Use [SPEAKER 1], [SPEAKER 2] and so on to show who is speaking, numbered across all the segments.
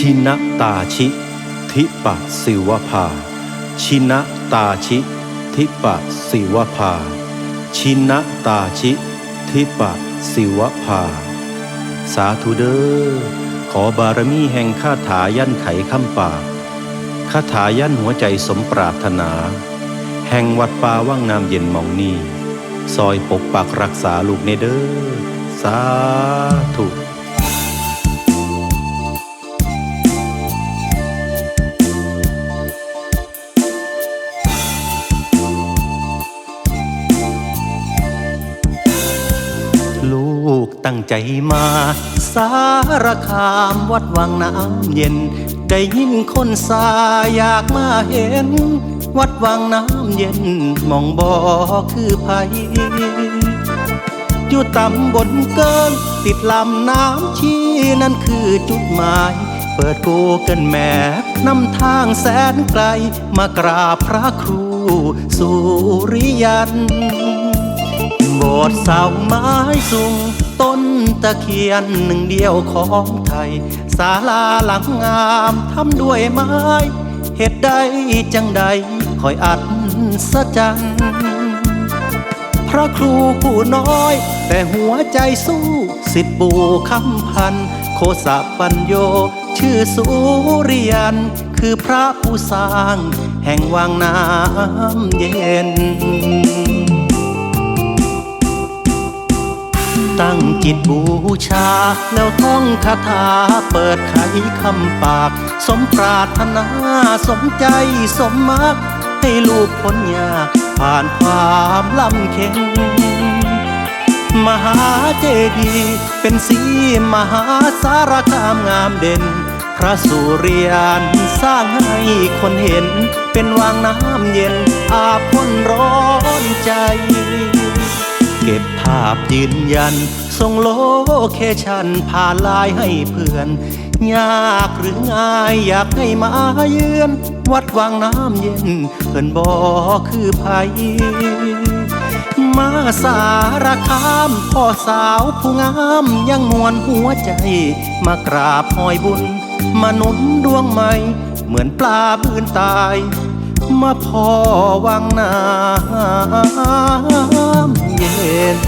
[SPEAKER 1] ชินตาชิ ทิปะสิวภา ชินตาชิ ทิปะสิวภา ชินตาชิ ทิปะสิวภา สาธุเด้อขอบารมีแห่งคาถายันไขคำปากคาถายันหัวใจสมปรารถนา แห่งวัดป่าว่างงามเย็นมองนี้ ซอยปกปักรักษาลูกในเด้อสาธุ ตั้งใจมา สารคามวัดวังน้ำเย็น ได้ยินคนสาอยากมาเห็น วัดวังน้ำเย็นมองบ่คือไผอยู่ต่ำบลเกิน ติดลำน้ำชีนั่นคือจุดหมาย เปิดกูเกินแม่นำทางแสนไกล มากราบพระครูสุริยันโบสถ์เสาไม้สูง ต้นตะเคียนหนึ่งเดียวของไทยศาลาหลังงามทำด้วยไม้เหตุใดจังใดคอยอัดสะจันพระครูผู้น้อย แต่หัวใจสู้สิทธิปู่คำพัน โคสะปัญโย ชื่อสุริยัน คือพระผู้สร้าง แห่งวังน้ำเย็น ตั้งจิตบูชา แล้วท่องคาถาเปิดไขคำปาก สมปรารถนาสมใจสมมัก ให้ลูกพ้นยากผ่านความลำเค็งมหาเจดีย์เป็นสีมหาสารคามงามเด่น พระสุริยันสร้างให้คนเห็น เป็นวางน้ำเย็นอาบพ้นร้อนใจ เก็บภาพยืนยัน ส่งโลเคชันผ่านไลายให้เพื่อน ยากหรือง่ายอยากให้มาเยือน วัดวังน้ำเย็น เพิ่อนบอคือไผมาสารคามพ่อสาวผู้งามยังมวนหัวใจ มากราบหอยบุญมาหนุนดวงใหม่ เหมือนปลาบืนตาย มาพ่อวังน้ำเย็น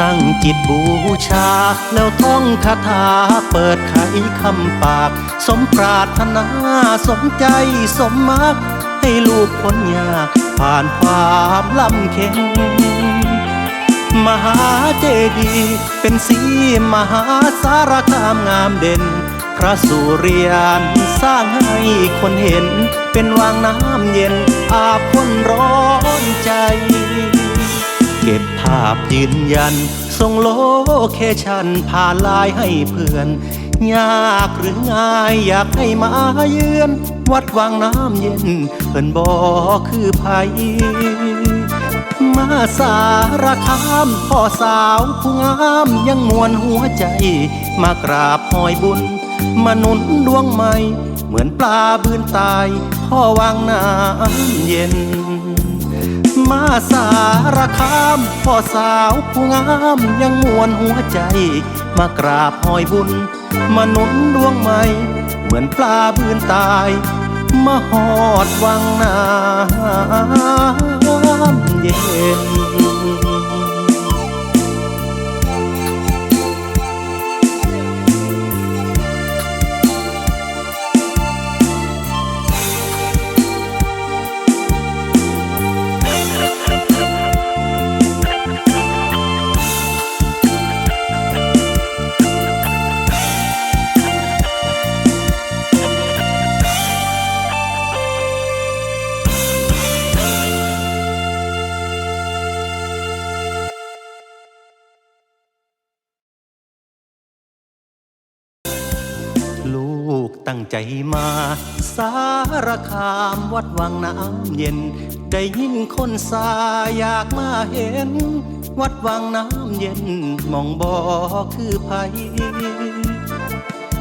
[SPEAKER 1] ตั้งจิตบูชา แล้วท่องคาถา เปิดไขคำปาก สมปรารถนา สมใจสมมัก ให้ลูกพ้นยาก ผ่านความลำเค็งมหาเจดีย์เป็นสีมหาสารคามงามเด่น พระสุริยันสร้างให้คนเห็น เป็นวางน้ำเย็นอาบพ้นร้อนใจ เก็บภาพยืนยัน ส่งโลเคชันผ่านไลายให้เพื่อน ยากหรือง่ายอยากให้มาเยือน วัดวังน้ำเย็น เพิ่นบอคือไผมาสารคามพ่อสาวผู้งามยังมวนหัวใจ มากราบหอยบุญมาหนุนดวงใหม่ เหมือนปลาบืนตายพ่อวางน้ำเย็น มาสารคามพ่อสาวผู้งามยังมวนหัวใจ มากราบหอยบุญ มาหนุนดวงใหม่ เหมือนปลาบืนตาย มาหอดวังน้ำเย็น ตั้งใจมา สารคามวัดวังน้ำเย็น ได้ยินคนสาอยากมาเห็น วัดวังน้ำเย็นมองบ่คือไผ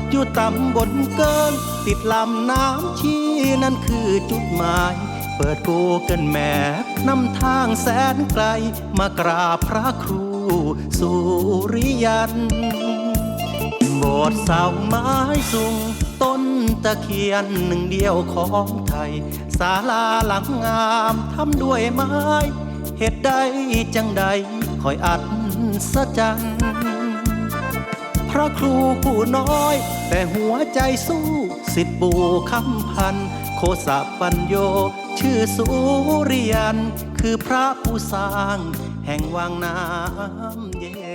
[SPEAKER 1] อยู่ต่ำบลเกิน ติดลำน้ำชีนั่นคือจุดหมายเปิดกูเกินแมพนำทางแสนไกล มากราบพระครูสุริยัน โบสถ์เสาไม้สูง ต้นตะเคียนหนึ่งเดียวของไทย ศาลาหลังงามทำด้วยไม้ เหตุใดจังใดคอยอัดสะจันพระครูผู้น้อย แต่หัวใจสู้สิทธิปู่คำพัน โคสะปัญโย ชื่อสุริยัน คือพระผู้สร้าง แห่งวังน้ำเย็น